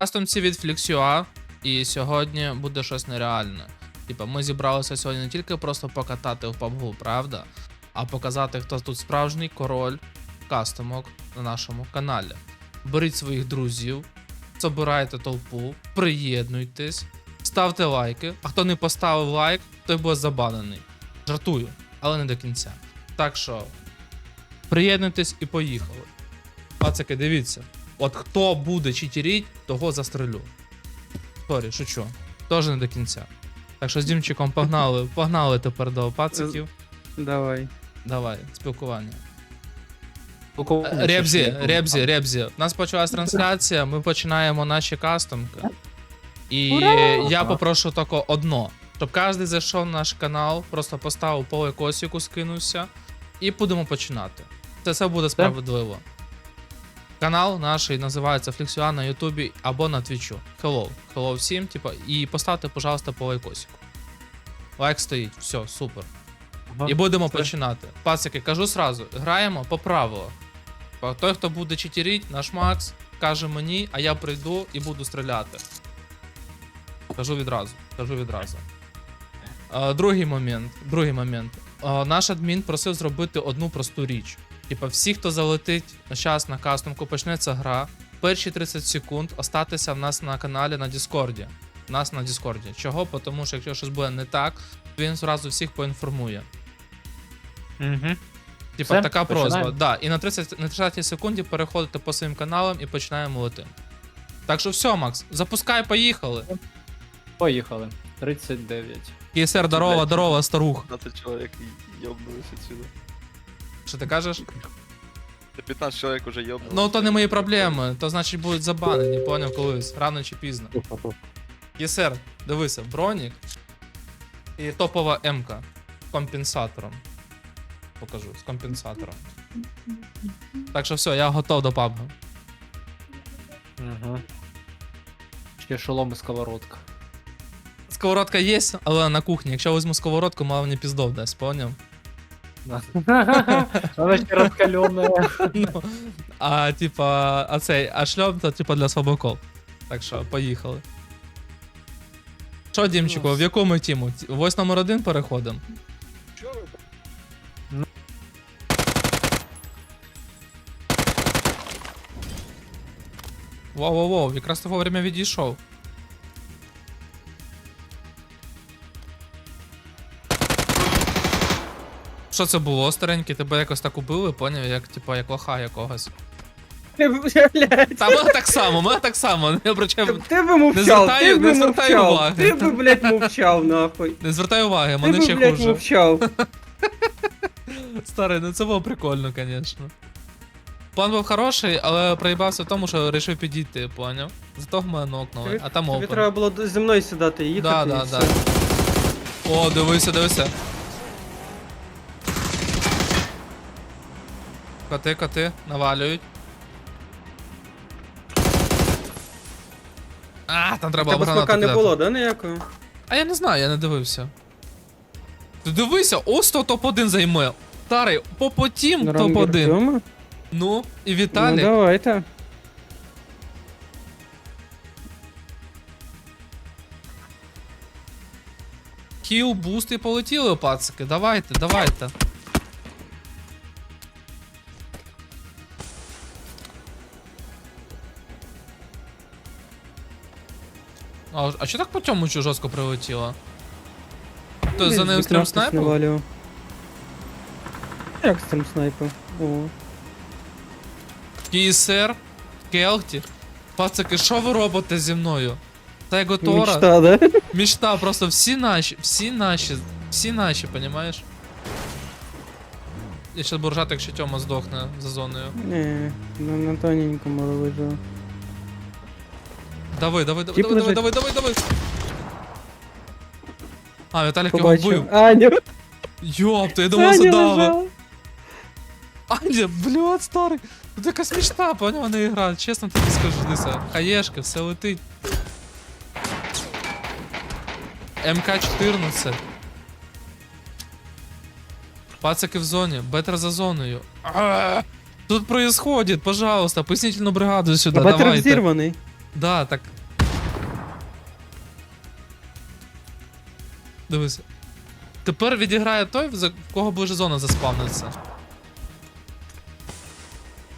Кастомці від Flixua, і сьогодні буде щось нереальне. Типа, ми зібралися сьогодні не тільки просто покатати в PUBG, правда? А показати, хто тут справжній король кастомок на нашому каналі. Беріть своїх друзів, забирайте толпу, приєднуйтесь, ставте лайки. А хто не поставив лайк, той буде забанений. Жартую, але не до кінця. Так що, приєднуйтесь і поїхали. Пацаки, дивіться. От хто буде читеріть, того застрелю. Сорі, шучу. Тоже не до кінця. Так що з Дімчиком погнали, погнали тепер до пациків. Давай. Давай, спілкування. Е, Ребзі, Ребзі, Ребзі. У нас почалась трансляція, ми починаємо наші кастомки. І я попрошу тільки одно. Щоб кожен зайшов на наш канал, просто поставив поле косіку, скинувся, і будемо починати. Це все буде справедливо. Канал наш називається Flixua на Ютубі або на Твічу. Hello. Hello всім, типа, і поставте, пожалуйста, по лайкосику. Лайк стоїть, все, супер. І будемо Все. починати. Пацики, кажу сразу, граємо по правилах. Той, хто буде читеріть, наш Макс, каже мені, а я прийду і буду стріляти. Кажу відразу. Кажу відразу. Другий момент. Другий момент. Наш адмін просив зробити одну просту річ. Типа, всі, хто залетить зараз на кастомку, почнеться гра. Перші 30 секунд остатися в нас на каналі на Діскорді. У нас на Діскорді. Чого? Тому що якщо щось буде не так, то він зразу всіх поінформує. Угу. Типа Все, така просьба. Да. І на 30, на 30 секунді переходите по своїм каналам і починаємо лети. Так що все, Макс, запускай, поїхали. Поїхали. 39. КСР, здорова, здорова, старух. 15 человек и ёбнулись отсюда. Що ти кажеш? 15 человек уже ёбнулись. Ну то не мої проблеми, то значить будуть забанені, поняв колись, рано чи пізно. КСР, дивися, бронік і топова М-ка з компенсатором. Покажу, з компенсатором. Так що все, я готов до PUBG. Угу. Ще шолом і сковородка. Сковородка є, але на кухні. Якщо візьму сковородку, мало мені піздов дасть, поняв? Вона ще розкальона. Ну, а типа, а цей, а шльом то типа для слабаков. Так що, поїхали. Що, Дімчику, в яку ми тіму? Ті- Ось номер один переходимо. Воу-воу-воу, якраз ти вовремя відійшов. Що це було, старенький? Тебе якось так убили, поняв? Як, типа, як лоха якогось. Блядь. Та мене так само, мене так само. Не обращай, Ти би мовчав, звертаю- ти би не мовчав, уваги. ти би, блядь, мовчав, нахуй. не звертай уваги, Ти мене би, ще блядь, хуже. мовчав. Старий, ну це було прикольно, звісно. План був хороший, але проїбався в тому, що вирішив підійти, поняв? Зато в мене нокнули, а там Тобі треба було зі мною сідати і їхати. Да, і да, все. О, дивися, дивися. Коти, коти, навалюють. А, там треба Тебе гранату не кидати. було, да, ніякого? А я не знаю, я не дивився. Ти дивися, ось то топ-1 займе. Старий, по потім топ-1. Тьома? Ну, і Ну, Віталік. давайте. Хіл, буст і полетіли, пацики. Давайте, давайте. А, а що так по цьому жорстко прилетіло? То за ним стрім хтось навалював. Як цим снайпом? О. КСР, Келті. Пацики, що ви робите зі мною? Та його Тора. Мечта, да? Мечта, просто всі наші, всі наші, всі наші, понімаєш? Я щас буду ржати, якщо Тьома здохне за зоною. Ні, на, тоненькому лежав. Давай, давай, давай, Тіп давай, давай, лежить. давай, давай, давай. А, Віталік його Побачив. вбив. Аню, Йопта, я думав, Аня задава. лежала. Аня, блядь, старий. Тут якась мечта, поняв, не гра. Чесно тобі скажу, дивися. Хаєшки, все летить. МК-14. Пацаки в зоні, бетер за зоною. А, Тут происходит, пожалуйста, пояснительну бригаду сюди, Бетер давайте. взірваний. Да, так. Дивися. Тепер відіграє той, за в кого ближе зона заспавниться.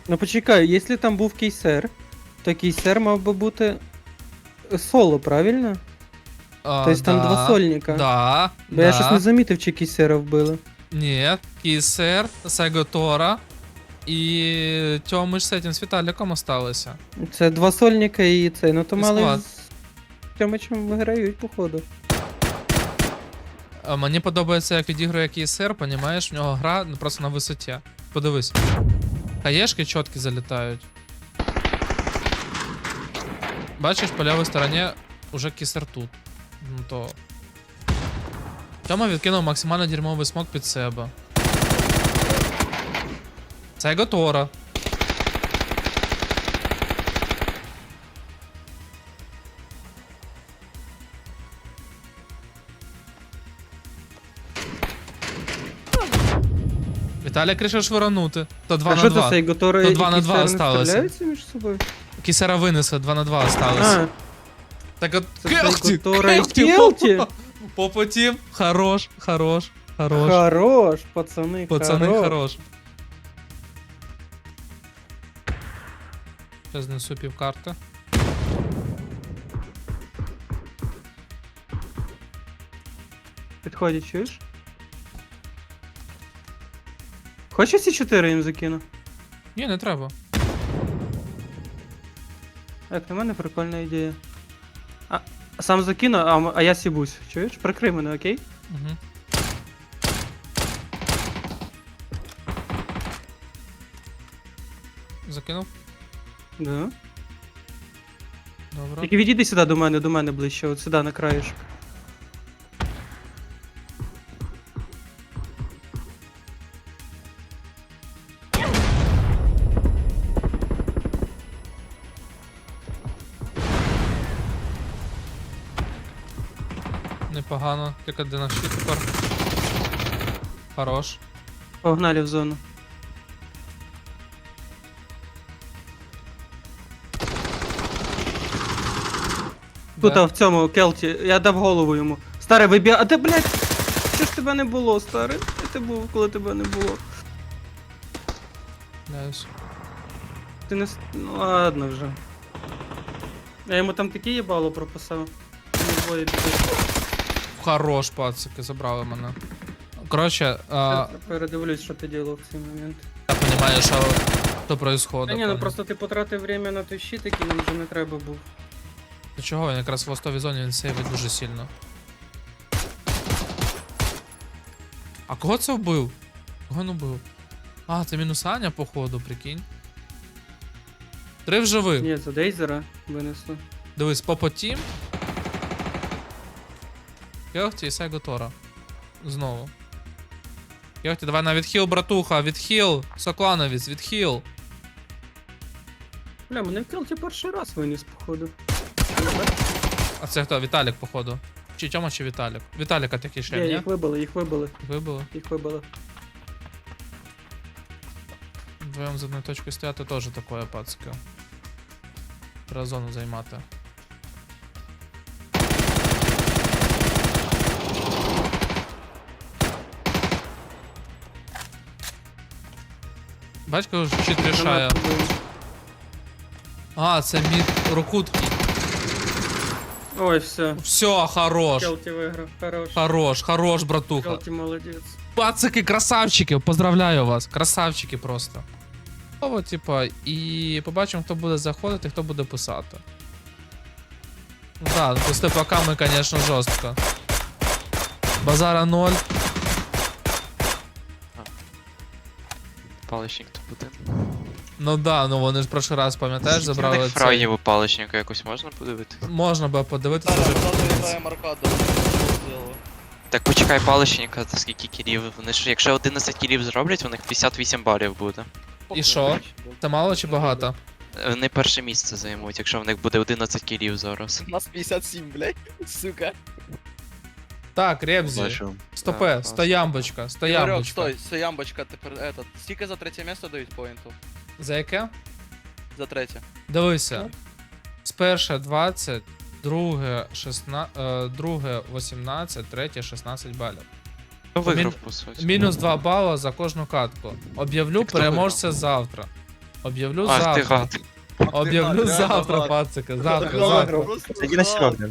Ну почекай, якщо там був кейсер, то кейсер мав би бути соло, правильно? А, Тобто там да, два сольника. Да, Бо да. я щось не замітив, чи кейсера вбили. Ні, Кісер, Сеготора і Тьомиш з этим, з Віталіком осталися. Це два сольника і це, ну то І мали склад. з Тьомичем виграють, походу. А Мені подобається, як відігрує Кісер, понімаєш, в нього гра ну, просто на висоті. Подивись. Хаєшки чіткі залітають. Бачиш, по лівій стороні уже кісер тут. Ну то. Тьома відкинув максимально дерьмовий смок під себе. Це Готора. Віталік рішив швиранути. То 2 а на 2. це Готора То і два на два Кейсер не осталося. між собою? Кісера винесли, 2 на 2 осталося. Так от це Келті! цей Готора і Келті! Келті? По путі. Хорош, хорош, хорош. Хорош, пацани, Пацани, хорош. хорош. Сейчас знесу пів карти. Підходять, чуєш? Хочеш ці 4 їм закину? Ні, не треба. Як на мене прикольна ідея. А, сам закину, а, а я сібусь. Чуєш? Прикрий мене, окей? Угу. Закинув? Да. Добре. Тільки відійди сюди до мене, до мене ближче, от сюди на краєшок. Непогано. Тільки де наші тепер. Хорош. Погнали в зону. Тут а, в цьому келті, я дав голову йому. Старе, вибіг. А ти, блядь, що ж тебе не було, старе? Де ти був, коли тебе не було? Даюсь. Ти не. с- Ну ладно вже. Я йому там таке їбало прописав. Двоє. Хорош, пацики, забрали мене. Коротше, а, Я передивлюсь, що ти ділав в цей момент. я розумію, що, Та происходит. ні, ну просто ти потратив время на той щит, який нам вже не треба був. Ти чого? Він якраз в ластовій зоні він сейвить дуже сильно. А кого це вбив? Кого він вбив? А, це мінус Аня, походу, прикинь. Три в живих. Ні, за Дейзера винесли. Дивись, Попо Тім. Кьохті і Сайго Тора. Знову. Кьохті, давай на відхил, братуха, відхил. Соклановець, відхил. Бля, мене в келті перший раз виніс, походу. А це хто? Віталік, походу. Чи Тьома, чи Віталік? Віталіка такий ще, Ні, ні? їх вибили, їх вибили, Вибило. їх вибили. Вдвоєм з одної точки стояти теж такое пацки. Треба зону займати. Батько ж щит рішає. Гранату. А, це мід Рокутки. Ой, все. Все, хорош. Келті виграв, хорош. Хорош, хорош, братуха. Келті молодець. Пацики, красавчики, поздравляю вас. Красавчики просто. Слово, типа, і побачимо, хто буде заходити, хто буде писати. Ну Да, ну, з типаками, конечно, жорстко. Базара 0. Паличник то буде. Ну да, ну вони ж прошлий раз, пам'ятаєш, забрали це. фрагів у паличника якось можна подивити? Можна би подивитися Зараз, вже. аркаду. Так почекай паличника, скільки кілів. Вони ж, якщо 11 кілів зроблять, у них 58 балів буде. І що? Це мало чи багато? Вони перше місце займуть, якщо в них буде 11 кілів зараз. У нас 57, блядь, сука. Так, Ребзі. Бачу. Стопе, Так, стоямбочка, стоямбочка. стой, стоямбочка, тепер этот. Скільки за третє місце дають поінту? За яке? За третє. Дивися. З перше 20, друге 16, е, друге 18, третє 16 балів. Хто виграв, Мін- по суті? Мінус 2 бали за кожну катку. Об'явлю хто переможця завтра. Об'явлю Ах ти завтра. гад. Об'явлю реально завтра, гад. пацики. Завтра, завтра. просто Зайди на сьогодні.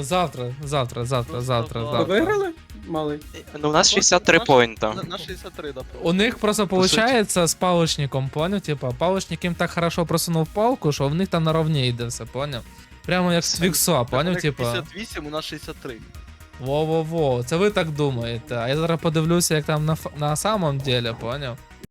Завтра, завтра, завтра, Просто завтра. Ви завтра. виграли? Малий. Ну, у нас 63 Наш- поінта. На, на 63, да. У них просто виходить получается з палочником, поняв? Типа, палочник їм так хорошо просунув палку, що в них там наравні йде все, поняв? Прямо як з У поняв? Типа. 58, у нас 63. Во-во-во, це ви так думаєте. А я зараз подивлюся, як там на, на самом деле, поняв?